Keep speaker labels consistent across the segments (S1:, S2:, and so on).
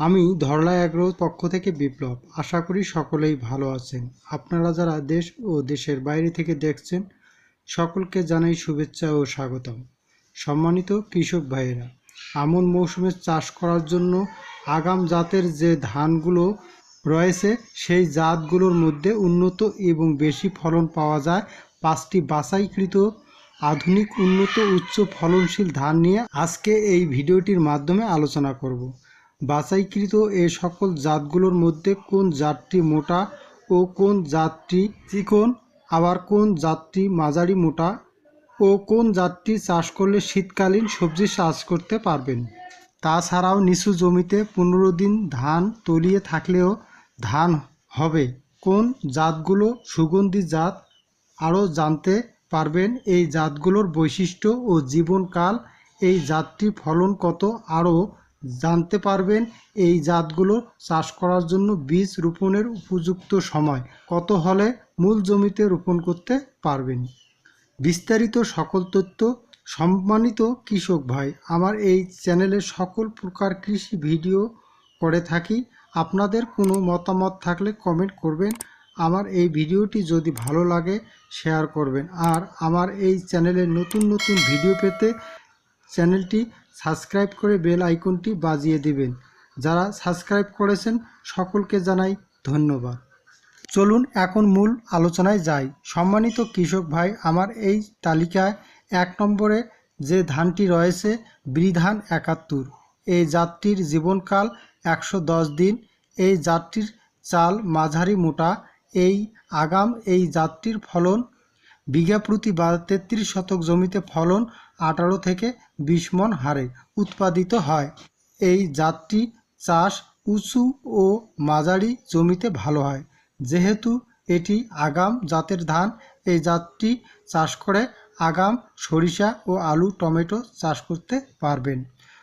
S1: আমি ধরলা এগ্রো পক্ষ থেকে বিপ্লব। আশা করি সকলেই ভালো আছেন। আপনারা যারা দেশ ও দেশের বাইরে থেকে দেখছেন, সকলকে জানাই শুভেচ্ছা ও স্বাগতম। সম্মানিত কৃষক ভাইয়েরা, আমন মৌসুমে চাষ করার জন্য আগাম জাতের যে ধানগুলো রয়েছে, সেই জাতগুলোর মধ্যে উন্নত এবং বেশি ফলন পাওয়া যায় পাঁচটি বাছাইকৃত আধুনিক উন্নত উচ্চ ফলনশীল ধান নিয়ে আজকে এই ভিডিওটির মাধ্যমে আলোচনা করব। বাছাইকৃত এ সকল জাতগুলোর মধ্যে কোন জাতটি মোটা ও কোন জাতটি চিকন, আবার কোন জাতটি মাঝারি মোটা ও কোন জাতটি চাষ করলে শীতকালীন সবজি চাষ করতে পারবেন। তাছাড়াও নিচু জমিতে পনেরো দিন ধান তলিয়ে থাকলেও ধান হবে। কোন জাতগুলো সুগন্ধি জাত আরও জানতে পারবেন এই জাতগুলোর বৈশিষ্ট্য ও জীবনকাল, এই জাতটি ফলন কত, আরও জানতে পারবেন এই জাতগুলো চাষ করার জন্য বীজ রোপণের উপযুক্ত সময় কত হলে মূল জমিতে রোপণ করতে পারবেন। বিস্তারিত সকল তথ্য, সম্মানিত কৃষক ভাই, আমার এই চ্যানেলে সকল প্রকার কৃষি ভিডিও করে থাকি। আপনাদের কোনো মতামত থাকলে কমেন্ট করবেন। আমার এই ভিডিওটি যদি ভালো লাগে শেয়ার করবেন। আর আমার এই চ্যানেলে নতুন নতুন ভিডিও পেতে চ্যানেলটি সাবস্ক্রাইব করে বেল আইকনটি বাজিয়ে দিবেন। যারা সাবস্ক্রাইব করেছেন, সকলকে জানাই ধন্যবাদ। চলুন এখন মূল আলোচনায় যাই। সম্মানিত কৃষক ভাই, আমার এই তালিকায় এক নম্বরে যে ধানটি রয়েছে বৃধান একাত্তর। এই জাতটির জীবনকাল একশো দশ দিন। এই জাতটির চাল মাঝারি মোটা। এই আগাম এই জাতটির ফলন বিঘা প্রতি বা তেত্রিশ শতক জমিতে ফলন আঠারো থেকে বিশ মন হারে উৎপাদিত হয়। এই জাতটি চাষ উঁচু ও মাঝারি জমিতে ভালো হয়। যেহেতু এটি আগাম জাতের ধান, এই জাতটি চাষ করে আগাম, সরিষা ও আলু, টমেটো চাষ করতে পারবেন।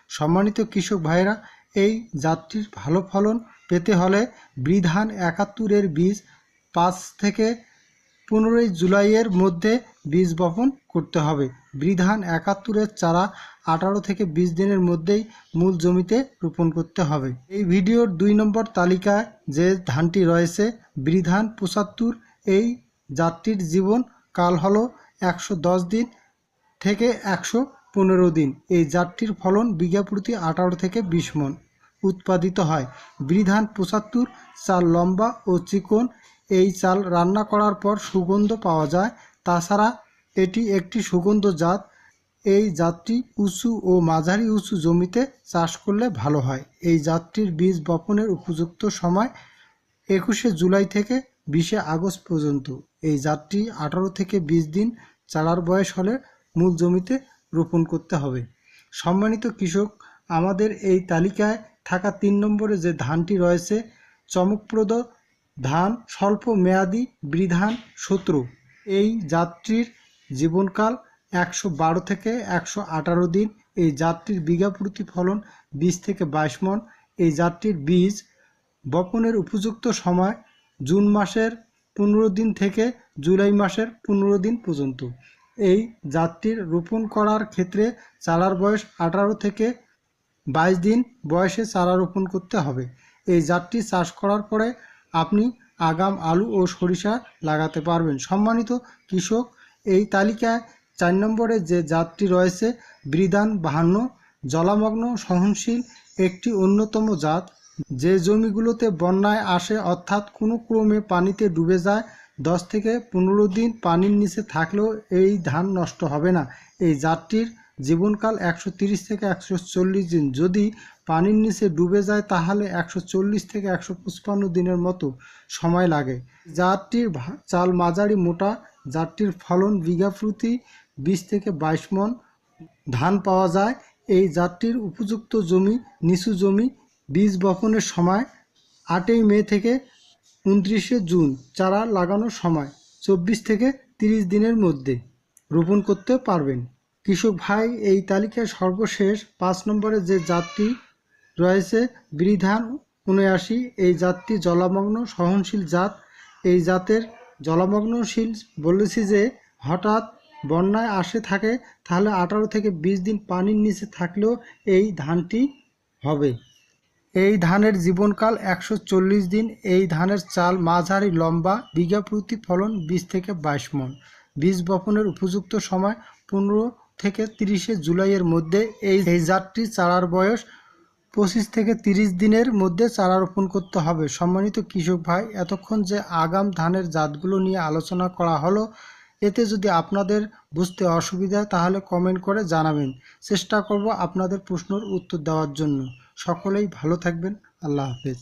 S1: সম্মানিত কৃষক ভাইরা এই জাতটির ভালো ফলন পেতে হলে বৃধান একাত্তরের বীজ পাঁচ থেকে পনেরোই জুলাইয়ের মধ্যে বীজ বপন করতে হবে। বৃধান একাত্তরের চারা আঠারো থেকে বিশ দিনের মধ্যেই মূল জমিতে রোপণ করতে হবে। এই ভিডিওর দুই নম্বর তালিকায় যে ধানটি রয়েছে, বৃধান পঁচাত্তর, এই জাতটির জীবন কাল হলো একশো দিন থেকে একশো পনেরো দিন। এই জাতটির ফলন বিঘা প্রতি আঠারো থেকে বিশ মন উৎপাদিত হয়। বৃধান পঁচাত্তর, চাল লম্বা ও চিকন এই চাল রান্না করার পর সুগন্ধ পাওয়া যায়। তাছাড়া এটি একটি সুগন্ধ জাত। এই জাতটি উঁচু ও মাঝারি উঁচু জমিতে চাষ করলে ভালো হয়। এই জাতটির বীজ বপনের উপযুক্ত সময় একুশে জুলাই থেকে বিশে আগস্ট পর্যন্ত। এই জাতটি আঠারো থেকে বিশ দিন চালার বয়স হলে মূল জমিতে রোপণ করতে হবে। সম্মানিত কৃষক, আমাদের এই তালিকায় থাকা তিন নম্বরে যে ধানটি রয়েছে, চমকপ্রদ ধান স্বল্প মেয়াদি বৃধান শত্রু। এই যাত্রীর জীবনকাল একশো বারো থেকে একশো আঠারো দিন। এই যাত্রীর বিঘা প্রতি ফলন বিশ থেকে বাইশ মন। এই যাত্রীর বীজ বপনের উপযুক্ত সময় জুন মাসের পনেরো দিন থেকে জুলাই মাসের পনেরো দিন পর্যন্ত। এই জাতটির রোপণ করার ক্ষেত্রে চালার বয়স আঠারো থেকে বাইশ দিন বয়সে চারা রোপণ করতে হবে। এই জাতটি চাষ করার পরে আপনি আগাম আলু ও সরিষা লাগাতে পারবেন। সম্মানিত কৃষক, এই তালিকায় চার নম্বরে যে জাতটি রয়েছে বৃদান বাহান্ন, জলামগ্ন, সহনশীল, একটি অন্যতম জাত। যে জমিগুলোতে বন্যায় আসে, অর্থাৎ কোনো ক্রমে পানিতে ডুবে যায়, দশ থেকে পনেরো দিন পানির নিচে থাকলেও এই ধান নষ্ট হবে না। এই জাতটির জীবনকাল একশো থেকে একশো চল্লিশ দিন। যদি পানির নিচে ডুবে যায় তাহলে একশো চল্লিশ থেকে একশো দিনের মতো সময় লাগে। জাতটির চাল মাঝারি মোটা, জাতটির ফলন বিঘা প্রতি বিশ থেকে বাইশ মন ধান পাওয়া যায়। এই জাতটির উপযুক্ত জমি, নিচু জমি বীজ বপনের সময় আটই মে থেকে উনত্রিশে জুন চারা লাগানোর সময় চব্বিশ থেকে তিরিশ দিনের মধ্যে রোপণ করতে পারবেন। কৃষক ভাই, এই তালিকায় সর্বশেষ পাঁচ নম্বরে যে জাতটি রয়েছে বৃধান উনআশি, এই জাতটি জলমগ্ন, সহনশীল জাত। এই জাতের জলমগ্নশীল বলেছি যে, হঠাৎ বন্যায় আসে থাকে, তাহলে আঠারো থেকে বিশ দিন পানির নিচে থাকলেও এই ধানটি হবে। এই ধানের জীবনকাল একশো চল্লিশ দিন। এই ধানের চাল মাঝারি লম্বা, বিঘা প্রতি ফলন বিশ থেকে বাইশ মন। বীজ বপনের উপযুক্ত সময় পনেরো থেকে তিরিশে জুলাইয়ের মধ্যে এই এই জাতটি চারার বয়স পঁচিশ থেকে তিরিশ দিনের মধ্যে চারা রোপণ করতে হবে। সম্মানিত কৃষক ভাই, এতক্ষণ যে আগাম ধানের জাতগুলো নিয়ে আলোচনা করা হলো, এতে যদি আপনাদের বুঝতে অসুবিধা তাহলে কমেন্ট করে জানাবেন। চেষ্টা করব আপনাদের প্রশ্নের উত্তর দেওয়ার জন্য। সকলেই ভালো থাকবেন। আল্লাহ হাফেজ।